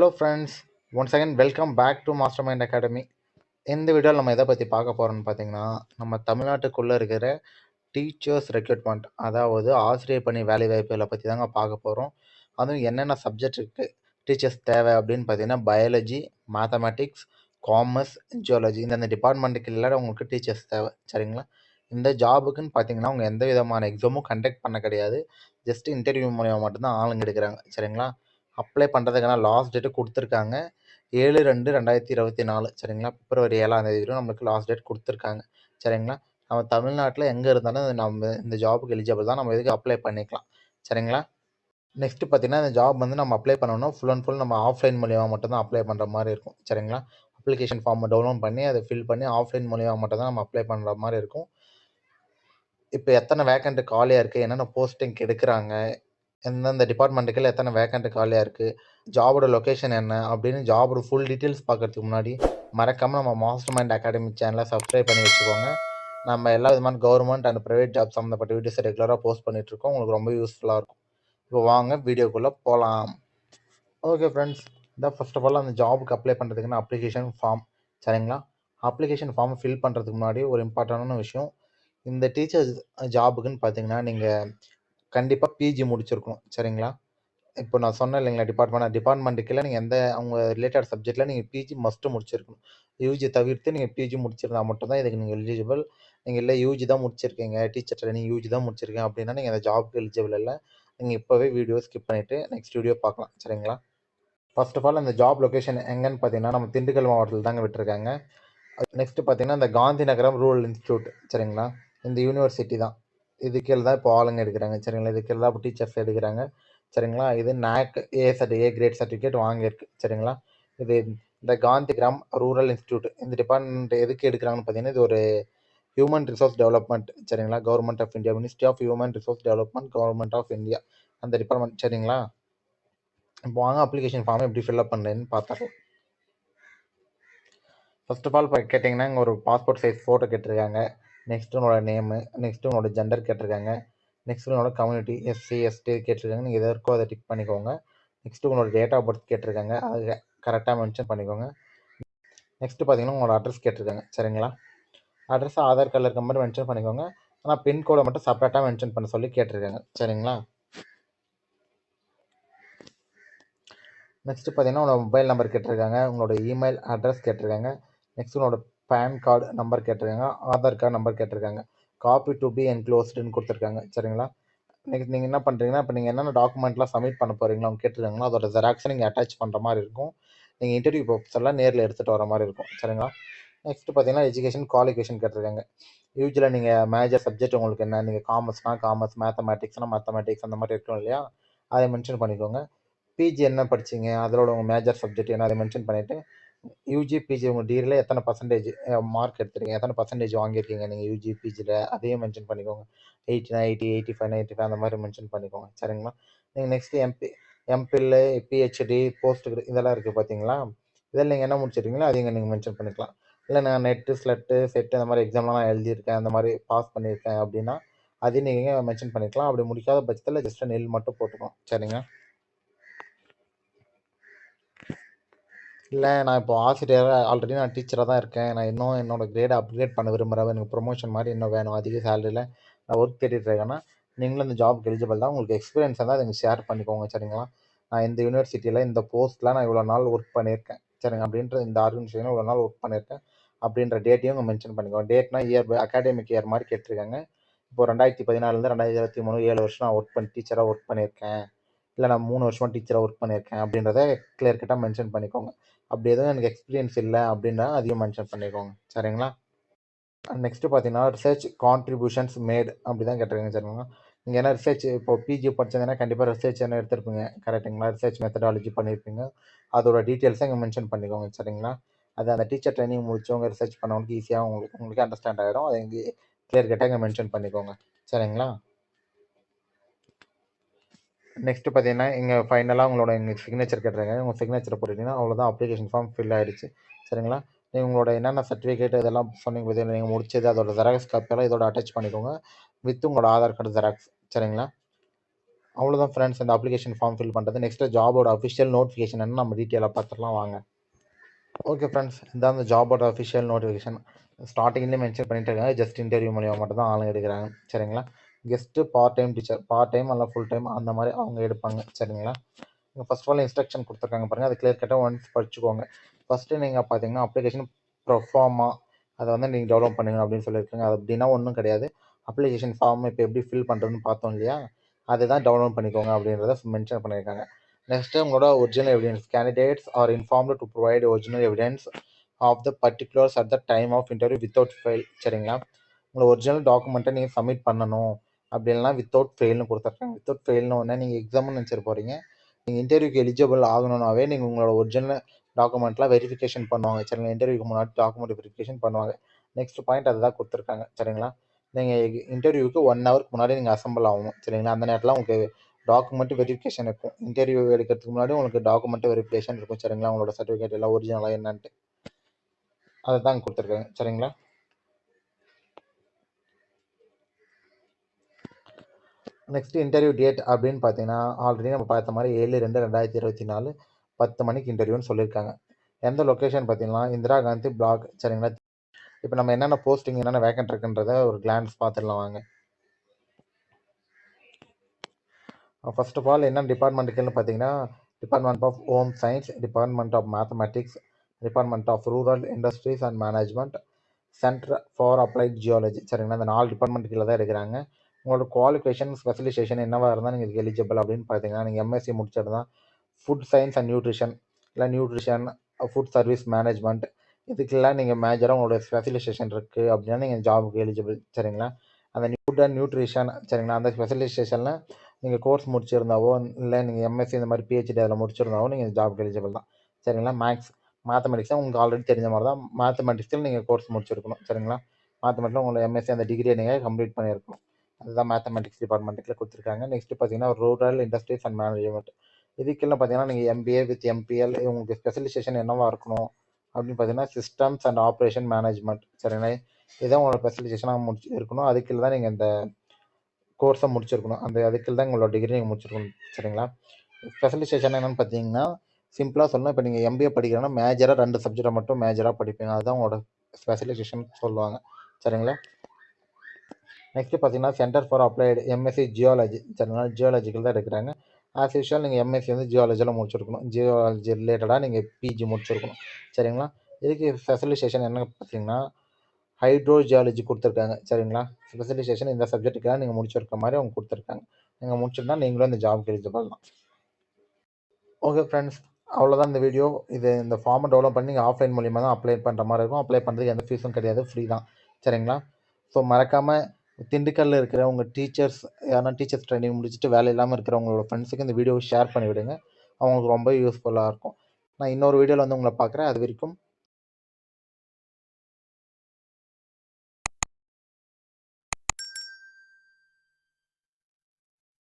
Hello friends once again welcome back to master mind academy இந்த வீடியோவில் நம்ம எதை பற்றி பார்க்க போகிறோம்னு பார்த்தீங்கன்னா நம்ம தமிழ்நாட்டுக்குள்ளே இருக்கிற டீச்சர்ஸ் ரெக்ரூட்மெண்ட் அதாவது ஆசிரியர் பணி வேலை வாய்ப்புகளை பற்றி தாங்க பார்க்க போகிறோம் அதுவும் என்னென்ன சப்ஜெக்ட் இருக்குது டீச்சர்ஸ் தேவை அப்படின்னு பார்த்தீங்கன்னா பயாலஜி மேத்தமெட்டிக்ஸ் காமர்ஸ் ஜியாலஜி இந்த டிபார்ட்மெண்ட்டுக்கு இல்லாத உங்களுக்கு டீச்சர்ஸ் தேவை சரிங்களா? இந்த ஜாபுக்குன்னு பார்த்தீங்கன்னா அவங்க எந்த விதமான எக்ஸாமும் கண்டக்ட் பண்ண கிடையாது. ஜஸ்ட் இன்டர்வியூ மூலியமாக மட்டும்தான் ஆளுங்க எடுக்கிறாங்க சரிங்களா? அப்ளை பண்ணுறதுக்கான லாஸ்ட் டேட்டு கொடுத்துருக்காங்க. ஏழு ரெண்டு ரெண்டாயிரத்தி இருபத்தி நாலு. சரிங்களா? பிப்ரவரி ஏழாம் தேதி வரையும் நம்மளுக்கு லாஸ்ட் டேட் கொடுத்துருக்காங்க. சரிங்களா? நம்ம தமிழ்நாட்டில் எங்கே இருந்தாலும் நம்ம இந்த ஜாபுக்கு எலிஜிபிள் தான். நம்ம இதுக்கு அப்ளை பண்ணிக்கலாம். சரிங்களா? நெக்ஸ்ட்டு பார்த்தீங்கன்னா இந்த ஜாப் வந்து நம்ம அப்ளை பண்ணணும் ஃபுல் அண்ட் ஃபுல் நம்ம ஆஃப்லைன் மூலியமாக மட்டும்தான் அப்ளை பண்ணுற மாதிரி இருக்கும். சரிங்களா? அப்ளிகேஷன் ஃபார்மை டவுன்லோட் பண்ணி அதை ஃபில் பண்ணி ஆஃப்லைன் மூலியமாக மட்டும் தான் நம்ம அப்ளை பண்ணுற மாதிரி இருக்கும். இப்போ எத்தனை வேக்கண்ட் காலியாக இருக்குது என்னென்ன போஸ்டிங் எடுக்கிறாங்க எந்தெந்த டிபார்ட்மெண்ட்டுக்கு எத்தனை வேக்கண்ட் காலியாக இருக்குது ஜாபோட லொக்கேஷன் என்ன அப்படின்னு ஜாபோட ஃபுல் டீட்டெயில்ஸ் பார்க்கறதுக்கு முன்னாடி மறக்காமல் நம்ம மாஸ்டர் மைண்ட் அகாடமி சேனலை சப்ஸ்கிரைப் பண்ணி வச்சுக்கோங்க. நம்ம எல்லா விதமான கவர்மெண்ட் அண்ட் ப்ரைவேட் ஜாப் சம்மந்தப்பட்ட வீடியோஸ் ரெகுலராக போஸ்ட் பண்ணிகிட்ருக்கோம் உங்களுக்கு ரொம்ப யூஸ்ஃபுல்லாக இருக்கும். இப்போ வாங்க வீடியோக்குள்ளே போகலாம் ஓகே ஃப்ரெண்ட்ஸ் இதான் ஃபர்ஸ்ட் ஆஃப் ஆல் அந்த ஜாபுக்கு அப்ளை பண்ணுறதுக்குன்னு அப்ளிகேஷன் ஃபார்ம் சரிங்களா? அப்ளிகேஷன் ஃபார்ம் ஃபில் பண்ணுறதுக்கு முன்னாடி ஒரு இம்பார்ட்டண்டான விஷயம். இந்த டீச்சர்ஸ் ஜாபுக்குன்னு பார்த்தீங்கன்னா நீங்கள் கண்டிப்பாக பிஜி முடிச்சிருக்கணும். சரிங்களா? இப்போ நான் சொன்னேன் இல்லைங்களா டிபார்ட்மெண்ட் டிபார்ட்மெண்ட்டுக்குள்ள நீங்கள் எந்த அவங்க ரிலேட்டட் சப்ஜெக்ட்டில் நீங்கள் பிஜி மஸ்ட்டு முடிச்சிருக்கணும். யூஜி தவிர்த்து நீங்கள் பிஜி முடிச்சிருந்தா மட்டும்தான் இதுக்கு நீங்கள் எலிஜிபிள் நீங்கள் இல்லை யூஜி தான் முடிச்சிருக்கீங்க. டீச்சர் ட்ரைனிங் யூஜி தான் முடிச்சிருக்கேன் அப்படின்னா நீங்கள் அந்த ஜாப்க்கு எலிஜிபிள் இல்லை. நீங்கள் இப்போவே வீடியோ ஸ்கிப் பண்ணிவிட்டு நெக்ஸ்ட் வீடியோ பார்க்கலாம். சரிங்களா? ஃபர்ஸ்ட் ஆஃப் ஆல் அந்த ஜாப் லொக்கேஷன் எங்கன்னு பார்த்தீங்கன்னா நம்ம திண்டுக்கல் மாவட்டத்தில் தாங்க விட்டுருக்காங்க. நெக்ஸ்ட்டு பார்த்தீங்கன்னா இந்த காந்தி நகரம் ரூரல் இன்ஸ்டியூட் சரிங்களா? இந்த யூனிவர்சிட்டி தான். இது தான் இப்போ ஆளுங்க எடுக்கிறாங்க. சரிங்களா? இது தான் இப்போ டீச்சர்ஸ் எடுக்கிறாங்க. சரிங்களா? இது நேக் ஏ சர்டி ஏ கிரேட் சர்டிஃபிகேட் வாங்கியிருக்கு. சரிங்களா? இது இந்த காந்தி கிராம் ரூரல் இன்ஸ்டியூட் இந்த டிபார்ட்மெண்ட் எதுக்கு எடுக்கிறாங்கன்னு பார்த்தீங்கன்னா இது ஒரு ஹியூமன் ரிசோர்ஸ் டெவலப்மெண்ட் சரிங்களா? Government of India ministry of human resource development government of India அந்த டிபார்ட்மெண்ட் சரிங்களா? இப்போ வாங்க அப்ளிகேஷன் ஃபார்ம் எப்படி ஃபில்அப் பண்ணுறேன்னு பார்த்துடலாம். ஃபர்ஸ்ட் ஆஃப் ஆல் இப்போ கேட்டிங்கன்னா இங்கே ஒரு பாஸ்போர்ட் சைஸ் ஃபோட்டோ கேட்டிருக்காங்க. நெக்ஸ்ட் உன்னோட நேமு நெக்ஸ்ட் உன்னோட ஜெண்டர் கேட்டிருக்காங்க. நெக்ஸ்ட் உன்னோட கம்யூனிட்டி எஸ்சி எஸ்டி கேட்டிருக்காங்க. நீங்கள் எது இருக்கோ அதை டிக் பண்ணிக்கோங்க. நெக்ஸ்ட் உங்களோட டேட் ஆஃப் பர்த் கேட்டிருக்காங்க. அது கரெக்டாக மென்ஷன் பண்ணிக்கோங்க. நெக்ஸ்ட் பார்த்தீங்கன்னா உங்களோட அட்ரஸ் கேட்டிருக்காங்க. சரிங்களா? அட்ரஸ் ஆதார் கார்டில் இருக்க மாதிரி மென்ஷன் பண்ணிக்கோங்க. ஆனால் பின்கோடை மட்டும் செப்பரேட்டாக மென்ஷன் பண்ண சொல்லி கேட்டிருக்காங்க. சரிங்களா? நெக்ஸ்ட் பார்த்தீங்கன்னா உங்களோட மொபைல் நம்பர் கேட்டிருக்காங்க. உங்களோட இமெயில் அட்ரஸ் கேட்டிருக்காங்க. நெக்ஸ்ட் உங்களோட பேன் கார்டு நம்பர் கேட்டிருக்காங்க ஆதார் கார்டு நம்பர் கேட்டிருக்காங்க. காப்பி டு பி என்க்ளோஸ்டுன்னு கொடுத்துருக்காங்க சரிங்களா? நெக்ஸ்ட் நீங்கள் என்ன பண்ணுறீங்கன்னா இப்போ நீங்கள் என்னென்ன டாக்குமெண்ட்லாம் சப்மிட் பண்ண போகிறீங்களோ அவங்க கேட்டிருக்காங்களோ அதோட ஜெராக்ஸை நீங்கள் அட்டாச் பண்ணுற மாதிரி இருக்கும். நீங்கள் இன்டர்வியூ பர்பஸ் எல்லாம் நேரில் எடுத்துகிட்டு வர மாதிரி இருக்கும் சரிங்களா? நெக்ஸ்ட் பார்த்தீங்கன்னா எஜுகேஷன் குவாலிஃபிகேஷன் கேட்டிருக்காங்க. யூஜியில் நீங்கள் மேஜர் சப்ஜெக்ட் உங்களுக்கு என்ன? நீங்கள் காமர்ஸ்னால் காமர்ஸ் மேத்தமேட்டிக்ஸ்னால் மேத்தமேட்டிக்ஸ் அந்த மாதிரி இருக்கும் இல்லையா? அதை மென்ஷன் பண்ணிக்கோங்க. பிஜி என்ன படிச்சீங்க? அதோட உங்கள் மேஜர் சப்ஜெக்ட் என்ன? அதை மென்ஷன் பண்ணிவிட்டு யூஜி பிஜி உங்கள் டிகிரியில் எத்தனை பர்சன்டேஜ் மார்க் எடுத்துருக்கீங்க? எத்தனை பர்சன்டேஜ் வாங்கியிருக்கீங்க நீங்கள் யூஜி பிஜியில் அதையும் மென்ஷன் பண்ணிக்கோங்க. Eighty eighty eighty five eighty five அந்த மாதிரி மென்ஷன் பண்ணிக்கோங்க. சரிங்களா? நீங்கள் next MP MPhil PhD post இதெல்லாம் இருக்குது பார்த்தீங்களா இதில் நீங்கள் என்ன முடிச்சிருக்கீங்களோ அதையும் நீங்கள் மென்ஷன் பண்ணிக்கலாம். இல்லை நான் நெட்டு ஸ்லெட்டு செட்டு அந்த மாதிரி எக்ஸாம்லாம் நான் எழுதியிருக்கேன் அந்த மாதிரி பாஸ் பண்ணியிருக்கேன் அப்படின்னா அதையும் நீங்கள் மென்ஷன் பண்ணிக்கலாம். அப்படி முடிக்காத பட்சத்தில் ஜஸ்ட் நெல் மட்டும் போட்டுக்கோங்க. சரிங்களா? இல்லை நான் இப்போ ஆசிரியராக ஆல்ரெடி நான் டீச்சராக தான் இருக்கேன். நான் இன்னும் என்னோட கிரேடை அப்கிரேட் பண்ண விரும்புகிறேன் எனக்கு ப்ரொமோஷன் மாதிரி இன்னும் வேணும். அதிக சேலரியில் நான் ஒர்க் தேடிட்டு இருக்கேன்னா நீங்களும் இந்த ஜாப்க்கு எலிஜிபிள் தான். உங்களுக்கு எக்ஸ்பீரியன்ஸ் இருந்தால் நீங்கள் ஷேர் பண்ணிக்கோங்க சரிங்களா? நான் இந்த யூனிவர்சிட்டியில் இந்த போஸ்ட்டில் நான் இவ்வளோ நாள் ஒர்க் பண்ணியிருக்கேன். சரிங்க அப்படின்ற இந்த ஆர்கனைசேஷனில் இவ்வளோ நாள் ஒர்க் பண்ணியிருக்கேன். அப்படின்ற டேட்டையும் உங்கள் மென்ஷன் பண்ணிக்கோங்க. டேட்னா இயர் அகாடமிக் இயர் மாதிரி கேட்டிருக்காங்க. இப்போ ரெண்டாயிரத்தி பதினாலுலேருந்து ரெண்டாயிரத்தி இருபத்தி மூணு ஏழு வருஷம் நான் ஒர்க் பண்ணி டீச்சராக ஒர்க் பண்ணியிருக்கேன். இல்லை நான் மூணு வருஷமாக டீச்சராக ஒர்க் பண்ணியிருக்கேன் அப்படின்றத கிளியர் கட்டாக மென்ஷன் பண்ணிக்கோங்க. அப்படி எதுவும் எனக்கு எக்ஸ்பீரியன்ஸ் இல்லை அப்படின்னா அதையும் மென்ஷன் பண்ணிக்கோங்க. சரிங்களா? நெக்ஸ்ட்டு பார்த்தீங்கன்னா ரிசர்ச் கான்ட்ரிபியூஷன்ஸ் மேட் அப்படி தான் கேட்டிருக்கீங்க சரிங்களா? நீங்கள் என்ன ரிசர்ச் இப்போ பிஜி படிச்சதுன்னா கண்டிப்பாக ரிசர்ச் என்ன எடுத்திருப்பீங்க? கரெக்டுங்களா ரிசர்ச் மெத்தடாலஜி பண்ணியிருப்பீங்க அதோட டீட்டெயில்ஸை இங்கே மென்ஷன் பண்ணிக்கோங்க சரிங்களா? அது அந்த டீச்சர் ட்ரைனிங் முடிச்சவங்க ரிசர்ச் பண்ணவங்களுக்கு ஈஸியாக உங்களுக்கு உங்களுக்கு அண்டர்ஸ்டாண்ட் ஆகிடும் அதை இங்கே கிளியர் கட்டாக இங்கே மென்ஷன் பண்ணிக்கோங்க. சரிங்களா? நெக்ஸ்ட்டு பார்த்தீங்கன்னா இங்கே ஃபைனலாக உங்களோட எங்கள் சிக்னேச்சர் கேட்டிருக்காங்க. உங்கள் சிக்னேச்சர் போட்டுட்டீங்கன்னா அவ்வளோதான் அப்ளிகேஷன் ஃபார்ம் ஃபில் ஆகிடுச்சு சரிங்களா? நீங்கள் உங்களோட என்னென்ன சர்டிஃபிகேட் இதெல்லாம் சொன்னீங்க பார்த்தீங்கன்னா நீங்கள் முடிச்சது அதோட ஜெராக்ஸ் காப்பியெல்லாம் இதோட அட்டாச் பண்ணிக்கோங்க. வித் உங்களோட ஆதார் கார்டு ஜெராக்ஸ் சரிங்களா? அவ்வளோதான் ஃப்ரெண்ட்ஸ் இந்த அப்ளிகேஷன் ஃபார்ம் ஃபில் பண்ணுறது நெக்ஸ்ட்டு ஜாபோட அஃபிஷியல் நோட்டிஃபிகேஷன் என்ன நம்ம டீட்டெயிலாக பார்த்துடலாம். வாங்க. ஓகே ஃப்ரெண்ட்ஸ் இதான் அந்த ஜாபோட அஃபிஷியல் நோட்டிஃபிகேஷன் ஸ்டார்டிங்லேயே மென்ஷன் பண்ணிட்டு இருக்காங்க. ஜஸ்ட் இன்டர்வியூ மூலியமாக மட்டும் தான் ஆளுங்க எடுக்கிறாங்க. சரிங்களா? Guest part time teacher part time அல்ல ஃபுல் டைம் அந்த மாதிரி அவங்க எடுப்பாங்க. சரிங்களா? நீங்கள் ஃபர்ஸ்ட் ஆஃப் ஆல் இன்ஸ்ட்ரக்ஷன் கொடுத்துருக்காங்க பாருங்கள் அது கிளியர் கட்டாக ஒன்ஸ் படிச்சுக்கோங்க. ஃபஸ்ட்டு நீங்கள் பார்த்தீங்கன்னா அப்ளிகேஷன் ப்ரொஃபார்மா அதை வந்து நீங்கள் டெவலப் பண்ணுங்க அப்படின்னு சொல்லியிருக்காங்க. அது அப்படின்னா ஒன்றும் கிடையாது. அப்ளிகேஷன் ஃபார்ம் இப்போ எப்படி ஃபில் பண்ணுறதுன்னு பார்த்தோம் இல்லையா? அதை தான் டவுன்லோட் பண்ணிக்கோங்க அப்படின்றத மென்ஷன் பண்ணியிருக்காங்க. நெக்ஸ்ட்டு உங்களோட original evidence candidates are informed to provide original evidence of the particulars at the time of interview without file சரிங்களா? உங்களோட ஒரிஜினல் டாக்குமெண்ட்டை நீங்கள் சப்மிட் பண்ணணும். அப்படி இல்லைனா வித்தவுட் ஃபெயில்னு கொடுத்துருக்காங்க வித்தவுட் ஃபெயில்னு ஒன்று நீங்கள் எக்ஸாம்னு நினச்சிட்டு போகிறீங்க நீங்கள் இன்டர்வியூக்கு எலிஜிபிள் ஆகணுனாவே நீங்கள் உங்களோட ஒரிஜினல் டாக்குமெண்ட்லாம் வெரிஃபிகேஷன் பண்ணுவாங்க. சரிங்களா? இன்டர்வியூக்கு முன்னாடி டாக்குமெண்ட் வெரிஃபிகேஷன் பண்ணுவாங்க. நெக்ஸ்ட் பாயிண்ட் அதுதான் கொடுத்துருக்காங்க. சரிங்களா? நீங்கள் இன்டர்வியூக்கு ஒன் ஹவருக்கு முன்னாடி நீங்கள் அசம்பிள் ஆகணும். சரிங்களா? அந்த நேரத்தில் உங்களுக்கு டாக்குமெண்ட் வெரிஃபிகேஷன் இருக்கும். இன்டர்வியூ எடுக்கிறதுக்கு முன்னாடி உங்களுக்கு டாக்குமெண்ட் வெரிஃபிகேஷன் இருக்கும். சரிங்களா? உங்களோட சர்டிஃபிகேட் எல்லாம் ஒரிஜினலாக என்னன்ட்டு. அதை தான் கொடுத்துருக்காங்க. சரிங்களா? நெக்ஸ்ட் இன்டர்வியூ டேட் அப்படின்னு பார்த்தீங்கன்னா ஆல்ரெடி நம்ம பார்த்த மாதிரி ஏழு ரெண்டு ரெண்டாயிரத்தி இருபத்தி நாலு பத்து மணிக்கு இன்டர்வியூன்னு சொல்லியிருக்காங்க. எந்த லொக்கேஷன் பார்த்தீங்கன்னா இந்திரா காந்தி பிளாக் சரிங்களா? இப்போ நம்ம என்னென்ன போஸ்டிங் என்னென்ன வேக்கன்ட் இருக்குன்றத ஒரு கிளான்ஸ் பார்த்துடலாம் வாங்க. ஃபர்ஸ்ட் ஆஃப் ஆல் என்ன டிபார்ட்மெண்ட்டுக்குன்னு பார்த்தீங்கன்னா department of home science department of mathematics department of rural industries and management centre for applied geology சரிங்களா? இந்த நாலு டிபார்ட்மெண்ட் கீழே தான் இருக்கிறாங்க. உங்களோட குவாலிஃபிகேஷன் ஸ்பெஷலைசேஷன் என்னவாக இருந்தால் நீங்கள் இதுக்கு எலிஜிபிள் அப்படின்னு பார்த்தீங்கன்னா நீங்கள் எம்எஸ்சி முடிச்சிருந்தா ஃபுட் சயின்ஸ் அண்ட் நியூட்ரிஷன் இல்லை நியூட்ரிஷன் ஃபுட் சர்வீஸ் மேனேஜ்மெண்ட் இதுக்கெல்லாம் நீங்கள் மேஜராக உங்களோட ஸ்பெஷலைசேஷன் இருக்குது அப்படின்னா நீங்கள் ஜாபுக்கு எலிஜிபிள் சரிங்களா? அந்த ஃபுட் அண்ட் நியூட்ரிஷன் சரிங்களா? அந்த ஸ்பெஷலைசேஷனில் நீங்கள் கோர்ஸ் முடிச்சிருந்தாவோ இல்லை நீங்கள் எம்எஸ்சி இந்த மாதிரி பிஹெச்டி அதில் முடிச்சிருந்தாவோ நீங்கள் ஜாபுக்கு எலிஜிபிள் தான் சரிங்களா? மேக்ஸ் மேத்தமெட்டிக்ஸ் உங்களுக்கு ஆல்ரெடி தெரிஞ்ச மாதிரி தான் மேத்தமெட்டிக்ஸில் நீங்கள் கோர்ஸ் முடிச்சிருக்கணும் சரிங்களா? மேத்தமெட்டிக்ஸில் உங்களோட எம்எஸ்சி அந்த டிகிரியை நீங்கள் கம்ப்ளீட் பண்ணியிருக்கணும். அதுதான் மேத்தமெட்டிக்ஸ் டிபார்ட்மெண்ட்டில் கொடுத்துருக்காங்க. நெக்ஸ்ட் பார்த்தீங்கன்னா ரூரல் இண்டஸ்ட்ரீஸ் அண்ட் மேனேஜ்மெண்ட் இதுக்கெல்லாம் பார்த்தீங்கன்னா நீங்கள் எம்பிஏ வித் எம்பிஎல் உங்களுக்கு ஸ்பெஷலைசேஷன் என்னவா இருக்கணும்? அப்படின்னு பார்த்தீங்கன்னா சிஸ்டம்ஸ் அண்ட் ஆப்ரேஷன் மேனேஜ்மெண்ட் சரிங்களா? இதான் உங்களோட ஸ்பெஷலைசேஷனாக முடிச்சு இருக்கணும். அதுக்குள்ள தான் நீங்கள் இந்த கோர்ஸை முடிச்சிருக்கணும். அந்த அதுக்கு தான் உங்களோட டிகிரி நீங்கள் முடிச்சிருக்கணும். சரிங்களா? ஸ்பெஷலைசேஷன் என்னென்னு பார்த்தீங்கன்னா சிம்பிளாக சொல்லணும். இப்போ நீங்கள் எம்பிஏ படிக்கிறீங்கன்னா மேஜராக ரெண்டு சப்ஜெக்டை மட்டும் மேஜராக படிப்பீங்க. அதுதான் உங்களோட ஸ்பெஷலைசேஷன் சொல்லுவாங்க. சரிங்களா? நெக்ஸ்ட் பார்த்தீங்கன்னா centre for applied MSc geology சரிங்களா ஜியாலஜிக்கல் தான் எடுக்கிறாங்க. ஆஸ் யூஷுவல் நீங்கள் எம்எஸ்சி வந்து ஜியாலஜியில் முடிச்சிருக்கணும். ஜியாலஜி ரிலேட்டடாக நீங்கள் பிஜி முடிச்சிருக்கணும். சரிங்களா? இதுக்கு ஸ்பெஷலைசேஷன் என்ன பார்த்தீங்கன்னா ஹைட்ரோ ஜியாலஜி கொடுத்துருக்காங்க. சரிங்களா? ஸ்பெஷலைசேஷன் இந்த சப்ஜெக்ட்டுக்காக நீங்கள் முடிச்சிருக்க மாதிரி அவங்க கொடுத்துருக்காங்க. நீங்கள் முடிச்சிருந்தா நீங்களும் இந்த ஜாப் எலிஜிபிள் தான் ஓகே ஃப்ரெண்ட்ஸ் அவ்வளோதான் இந்த வீடியோ இது இந்த ஃபார்மை டெவலப் பண்ணி நீங்கள் ஆஃப்லைன் மூலியமாக தான் அப்ளை பண்ணுற மாதிரி இருக்கும். அப்ளை பண்ணுறதுக்கு எந்த ஃபீஸும் கிடையாது. ஃப்ரீ தான். சரிங்களா? ஸோ மறக்காமல் திண்டுக்கல்லில் இருக்கிற உங்கள் டீச்சர்ஸ் யாரா டீச்சர்ஸ் ட்ரைனிங் முடிச்சுட்டு வேலை இல்லாமல் இருக்கிற உங்களோட ஃப்ரெண்ட்ஸுக்கு இந்த வீடியோவை ஷேர் பண்ணிவிடுங்க. அவங்களுக்கு ரொம்ப யூஸ்ஃபுல்லாக இருக்கும். நான் இன்னொரு வீடியோவில் வந்து உங்களை பார்க்குறேன். அது வரைக்கும்